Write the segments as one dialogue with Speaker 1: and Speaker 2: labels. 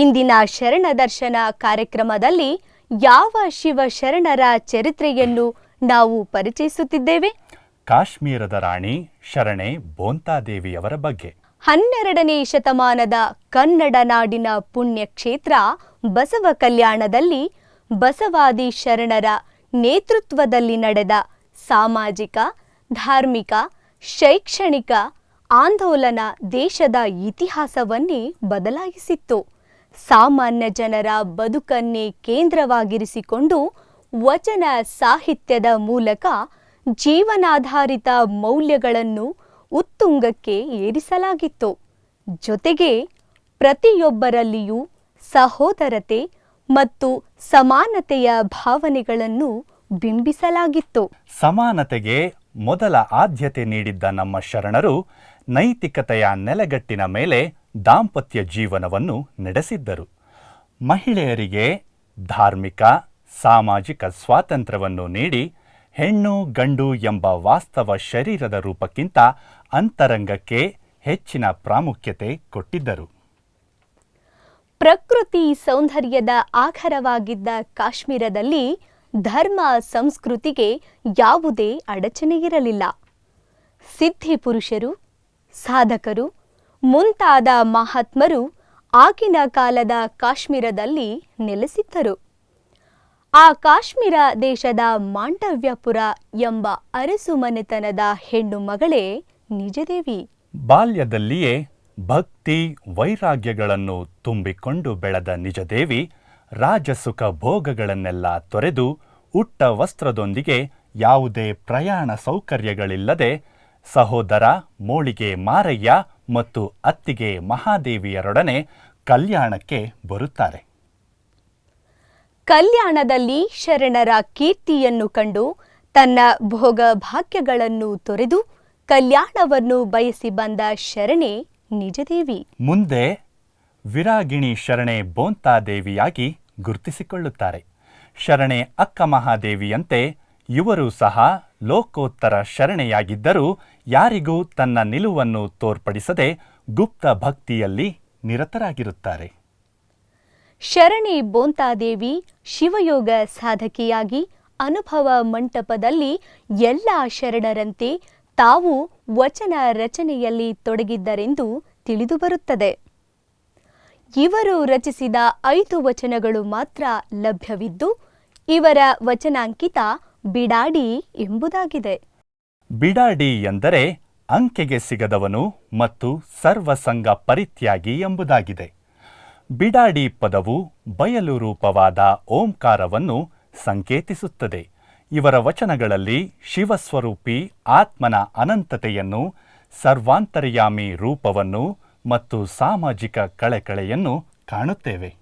Speaker 1: ಇಂದಿನ ಶರಣ ದರ್ಶನ ಕಾರ್ಯಕ್ರಮದಲ್ಲಿ ಯಾವ ಶಿವ ಶರಣರ ಚರಿತ್ರೆಯನ್ನು ನಾವು ಪರಿಚಯಿಸುತ್ತಿದ್ದೇವೆ?
Speaker 2: ಕಾಶ್ಮೀರದ ರಾಣಿ ಶರಣೆ ಬೋಂತಾದೇವಿಯವರ ಬಗ್ಗೆ.
Speaker 1: ಹನ್ನೆರಡನೇ ಶತಮಾನದ ಕನ್ನಡ ನಾಡಿನ ಪುಣ್ಯಕ್ಷೇತ್ರ ಬಸವ ಕಲ್ಯಾಣದಲ್ಲಿ ಬಸವಾದಿ ಶರಣರ ನೇತೃತ್ವದಲ್ಲಿ ನಡೆದ ಸಾಮಾಜಿಕ ಧಾರ್ಮಿಕ ಶೈಕ್ಷಣಿಕ ಆಂದೋಲನ ದೇಶದ ಇತಿಹಾಸವನ್ನೇ ಬದಲಾಯಿಸಿತ್ತು. ಸಾಮಾನ್ಯ ಜನರ ಬದುಕನ್ನೇ ಕೇಂದ್ರವಾಗಿರಿಸಿಕೊಂಡು ವಚನ ಸಾಹಿತ್ಯದ ಮೂಲಕ ಜೀವನಾಧಾರಿತ ಮೌಲ್ಯಗಳನ್ನು ಉತ್ತುಂಗಕ್ಕೆ ಏರಿಸಲಾಗಿತ್ತು. ಜೊತೆಗೆ ಪ್ರತಿಯೊಬ್ಬರಲ್ಲಿಯೂ ಸಹೋದರತೆ ಮತ್ತು ಸಮಾನತೆಯ ಭಾವನೆಗಳನ್ನು ಬಿಂಬಿಸಲಾಗಿತ್ತು.
Speaker 2: ಸಮಾನತೆಗೆ ಮೊದಲ ಆದ್ಯತೆ ನೀಡಿದ್ದ ನಮ್ಮ ಶರಣರು ನೈತಿಕತೆಯ ನೆಲೆಗಟ್ಟಿನ ಮೇಲೆ ದಾಂಪತ್ಯ ಜೀವನವನ್ನು ನಡೆಸಿದ್ದರು. ಮಹಿಳೆಯರಿಗೆ ಧಾರ್ಮಿಕ, ಸಾಮಾಜಿಕ ಸ್ವಾತಂತ್ರ್ಯವನ್ನು ನೀಡಿ ಹೆಣ್ಣು, ಗಂಡು ಎಂಬ ವಾಸ್ತವ ಶರೀರದ ರೂಪಕ್ಕಿಂತ ಅಂತರಂಗಕ್ಕೆ ಹೆಚ್ಚಿನ ಪ್ರಾಮುಖ್ಯತೆ ಕೊಟ್ಟಿದ್ದರು.
Speaker 1: ಪ್ರಕೃತಿ ಸೌಂದರ್ಯದ ಆಖರವಾಗಿದ್ದ ಕಾಶ್ಮೀರದಲ್ಲಿ ಧರ್ಮ ಸಂಸ್ಕೃತಿಗೆ ಯಾವುದೇ ಅಡಚಣೆಯಿರಲಿಲ್ಲ ಸಿದ್ಧಿ ಪುರುಷರು, ಸಾಧಕರು ಮುಂತಾದ ಮಹಾತ್ಮರು ಆಗಿನ ಕಾಲದ ಕಾಶ್ಮೀರದಲ್ಲಿ ನೆಲೆಸಿದ್ದರು. ಆ ಕಾಶ್ಮೀರ ದೇಶದ ಮಾಂಡವ್ಯಪುರ ಎಂಬ ಅರಸು ಮನೆತನದ ಹೆಣ್ಣು ಮಗಳೇ ನಿಜದೇವಿ.
Speaker 2: ಬಾಲ್ಯದಲ್ಲಿಯೇ ಭಕ್ತಿ ವೈರಾಗ್ಯಗಳನ್ನು ತುಂಬಿಕೊಂಡು ಬೆಳೆದ ನಿಜದೇವಿ ರಾಜಸುಖ ಭೋಗಗಳನ್ನೆಲ್ಲ ತೊರೆದು ಉಟ್ಟ ವಸ್ತ್ರದೊಂದಿಗೆ ಯಾವುದೇ ಪ್ರಯಾಣ ಸೌಕರ್ಯಗಳಿಲ್ಲದೆ ಸಹೋದರ, ಮೋಳಿಗೆ ಮಾರಯ್ಯ ಮತ್ತು ಅತ್ತಿಗೆ ಮಹಾದೇವಿಯರೊಡನೆ ಕಲ್ಯಾಣಕ್ಕೆ ಬರುತ್ತಾರೆ.
Speaker 1: ಕಲ್ಯಾಣದಲ್ಲಿ ಶರಣರ ಕೀರ್ತಿಯನ್ನು ಕಂಡು ತನ್ನ ಭೋಗ ಭಾಗ್ಯಗಳನ್ನು ತೊರೆದು ಕಲ್ಯಾಣವನ್ನು ಬಯಸಿ ಬಂದ ಶರಣೆ ನಿಜದೇವಿ.
Speaker 2: ಮುಂದೆ ವಿರಾಗಿಣಿ ಶರಣೆ ಬೋಂತಾದೇವಿಯಾಗಿ ಗುರುತಿಸಿಕೊಳ್ಳುತ್ತಾರೆ. ಶರಣೆ ಅಕ್ಕ ಮಹಾದೇವಿಯಂತೆ ಇವರು ಸಹ ಲೋಕೋತ್ತರ ಶರಣೆಯಾಗಿದ್ದರೂ ಯಾರಿಗೂ ತನ್ನ ನಿಲುವನ್ನು ತೋರ್ಪಡಿಸದೆ ಗುಪ್ತ ಭಕ್ತಿಯಲ್ಲಿ ನಿರತರಾಗಿರುತ್ತಾರೆ.
Speaker 1: ಶರಣಿ ಬೋಂತಾದೇವಿ ಶಿವಯೋಗ ಸಾಧಕಿಯಾಗಿ ಅನುಭವ ಮಂಟಪದಲ್ಲಿ ಎಲ್ಲ ಶರಣರಂತೆ ತಾವು ವಚನ ರಚನೆಯಲ್ಲಿ ತೊಡಗಿದ್ದರೆಂದು ತಿಳಿದುಬರುತ್ತದೆ ಇವರು ರಚಿಸಿದ ಐದು ವಚನಗಳು ಮಾತ್ರ ಲಭ್ಯವಿದ್ದು, ಇವರ ವಚನಾಂಕಿತ ಬಿಡಾಡಿ ಎಂಬುದಾಗಿದೆ.
Speaker 2: ಬಿಡಾಡಿ ಎಂದರೆ ಅಂಕೆಗೆ ಸಿಗದವನು ಮತ್ತು ಸರ್ವಸಂಗ ಪರಿತ್ಯಾಗಿ ಎಂಬುದಾಗಿದೆ. ಬಿಡಾಡಿ ಪದವು ಬಯಲು ರೂಪವಾದ ಓಂಕಾರವನ್ನು ಸಂಕೇತಿಸುತ್ತದೆ. ಇವರ ವಚನಗಳಲ್ಲಿ ಶಿವಸ್ವರೂಪಿ ಆತ್ಮನ ಅನಂತತೆಯನ್ನು ಸರ್ವಾಂತರ್ಯಾಮಿ ರೂಪವನ್ನು ಮತ್ತು ಸಾಮಾಜಿಕ ಕಳೆಕಳೆಯನ್ನು ಕಾಣುತ್ತೇವೆ.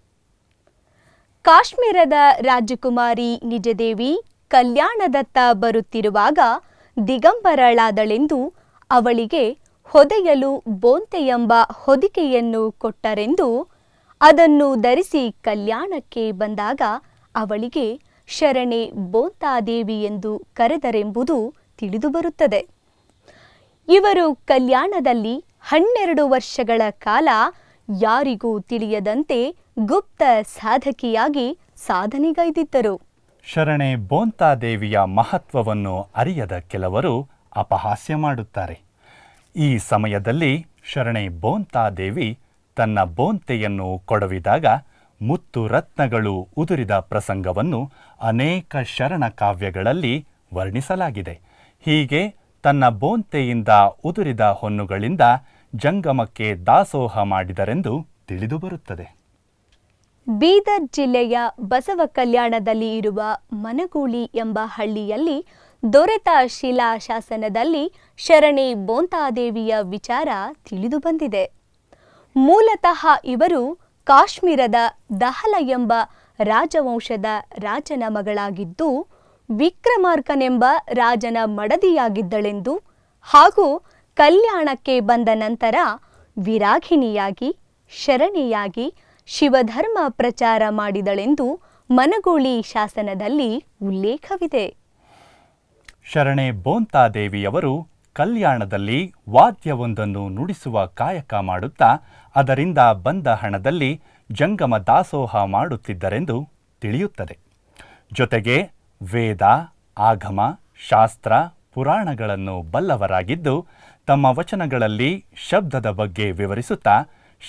Speaker 1: ಕಾಶ್ಮೀರದ ರಾಜಕುಮಾರಿ ನಿಜದೇವಿ ಕಲ್ಯಾಣದತ್ತ ಬರುತ್ತಿರುವಾಗ ದಿಗಂಬರಳಾದಳೆಂದು ಅವಳಿಗೆ ಹೊದೆಯಲು ಬೋಂತೆ ಎಂಬ ಹೊದಿಕೆಯನ್ನು ಕೊಟ್ಟರೆಂದು ಅದನ್ನು ಧರಿಸಿ ಕಲ್ಯಾಣಕ್ಕೆ ಬಂದಾಗ ಅವಳಿಗೆ ಶರಣೆ ಬೋಂತಾದೇವಿ ಎಂದು ಕರೆದರೆಂಬುದು ತಿಳಿದುಬರುತ್ತದೆ ಇವರು ಕಲ್ಯಾಣದಲ್ಲಿ ಹನ್ನೆರಡು ವರ್ಷಗಳ ಕಾಲ ಯಾರಿಗೂ ತಿಳಿಯದಂತೆ ಗುಪ್ತ ಸಾಧಕಿಯಾಗಿ ಸಾಧನೆಗೈದಿದ್ದರು.
Speaker 2: ಶರಣೆ ಬೋಂತಾದೇವಿಯ ಮಹತ್ವವನ್ನು ಅರಿಯದ ಕೆಲವರು ಅಪಹಾಸ್ಯ ಮಾಡುತ್ತಾರೆ. ಈ ಸಮಯದಲ್ಲಿ ಶರಣೆ ಬೋಂತಾದೇವಿ ತನ್ನ ಬೋಂತೆಯನ್ನು ಕೊಡವಿದಾಗ ಮುತ್ತು ರತ್ನಗಳು ಉದುರಿದ ಪ್ರಸಂಗವನ್ನು ಅನೇಕ ಶರಣ ಕಾವ್ಯಗಳಲ್ಲಿ ವರ್ಣಿಸಲಾಗಿದೆ. ಹೀಗೆ ತನ್ನ ಬೋಂತೆಯಿಂದ ಉದುರಿದ ಹೊನ್ನುಗಳಿಂದ ಜಂಗಮಕ್ಕೆ ದಾಸೋಹ ಮಾಡಿದರೆಂದು ತಿಳಿದುಬರುತ್ತದೆ
Speaker 1: ಬೀದರ್ ಜಿಲ್ಲೆಯ ಬಸವ ಕಲ್ಯಾಣದಲ್ಲಿ ಇರುವ ಮನಗೂಳಿ ಎಂಬ ಹಳ್ಳಿಯಲ್ಲಿ ದೊರೆತ ಶಿಲಾ ಶಾಸನದಲ್ಲಿ ಶರಣಿ ಬೋಂತಾದೇವಿಯ ವಿಚಾರ ತಿಳಿದುಬಂದಿದೆ ಮೂಲತಃ ಇವರು ಕಾಶ್ಮೀರದ ದಹಲ ಎಂಬ ರಾಜವಂಶದ ರಾಜನ ಮಗಳಾಗಿದ್ದು, ವಿಕ್ರಮಾರ್ಕನೆಂಬ ರಾಜನ ಮಡದಿಯಾಗಿದ್ದಳೆಂದು ಹಾಗೂ ಕಲ್ಯಾಣಕ್ಕೆ ಬಂದ ನಂತರ ವಿರಾಗಿಣಿಯಾಗಿ ಶರಣೆಯಾಗಿ ಶಿವಧರ್ಮ ಪ್ರಚಾರ ಮಾಡಿದಳೆಂದು ಮನಗೋಳಿ ಶಾಸನದಲ್ಲಿ ಉಲ್ಲೇಖವಿದೆ.
Speaker 2: ಶರಣೆ ಬೋಂತಾದೇವಿಯವರು ಕಲ್ಯಾಣದಲ್ಲಿ ವಾದ್ಯವೊಂದನ್ನು ನುಡಿಸುವ ಕಾಯಕ ಮಾಡುತ್ತಾ ಅದರಿಂದ ಬಂದ ಹಣದಲ್ಲಿ ಜಂಗಮ ದಾಸೋಹ ಮಾಡುತ್ತಿದ್ದರೆಂದು ತಿಳಿಯುತ್ತದೆ. ಜೊತೆಗೆ ವೇದ, ಆಗಮ, ಶಾಸ್ತ್ರ, ಪುರಾಣಗಳನ್ನು ಬಲ್ಲವರಾಗಿದ್ದು ತಮ್ಮ ವಚನಗಳಲ್ಲಿ ಶಬ್ದದ ಬಗ್ಗೆ ವಿವರಿಸುತ್ತಾ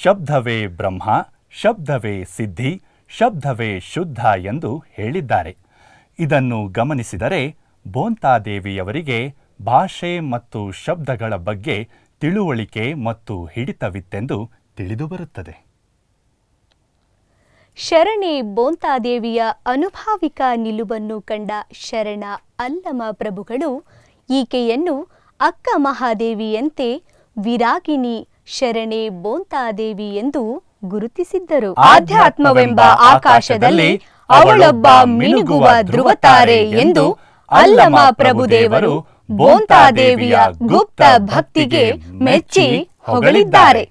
Speaker 2: ಶಬ್ದವೇ ಬ್ರಹ್ಮ ಶಬ್ದವೇ ಸಿದ್ಧಿ, ಶಬ್ದವೇ ಶುದ್ಧ ಎಂದು ಹೇಳಿದ್ದಾರೆ. ಇದನ್ನು ಗಮನಿಸಿದರೆ ಬೋಂತಾದೇವಿಯವರಿಗೆ ಭಾಷೆ ಮತ್ತು ಶಬ್ದಗಳ ಬಗ್ಗೆ ತಿಳುವಳಿಕೆ ಮತ್ತು ಹಿಡಿತವಿತ್ತೆಂದು ತಿಳಿದುಬರುತ್ತದೆ.
Speaker 1: ಶರಣೆ ಬೋಂತಾದೇವಿಯ ಅನುಭಾವಿಕ ನಿಲುವನ್ನು ಕಂಡ ಶರಣ ಅಲ್ಲಮ ಪ್ರಭುಗಳು ಈಕೆಯನ್ನು ಅಕ್ಕ ಮಹಾದೇವಿಯಂತೆ ವಿರಾಗಿನಿ ಶರಣೆ ಬೋಂತಾದೇವಿ ಎಂದು ಗುರುತಿಸಿದ್ದರು. ಆಧ್ಯಾತ್ಮವೆಂಬ ಆಕಾಶದಲ್ಲಿ ಅವಳೊಬ್ಬ ಮಿನುಗುವ ಧ್ರುವತಾರೆ ಎಂದು ಅಲ್ಲಮ ಪ್ರಭುದೇವರು ಬೋಂತಾದೇವಿಯ ಗುಪ್ತ ಭಕ್ತಿಗೆ ಮೆಚ್ಚಿ ಹೊಗಳಿದ್ದಾರೆ.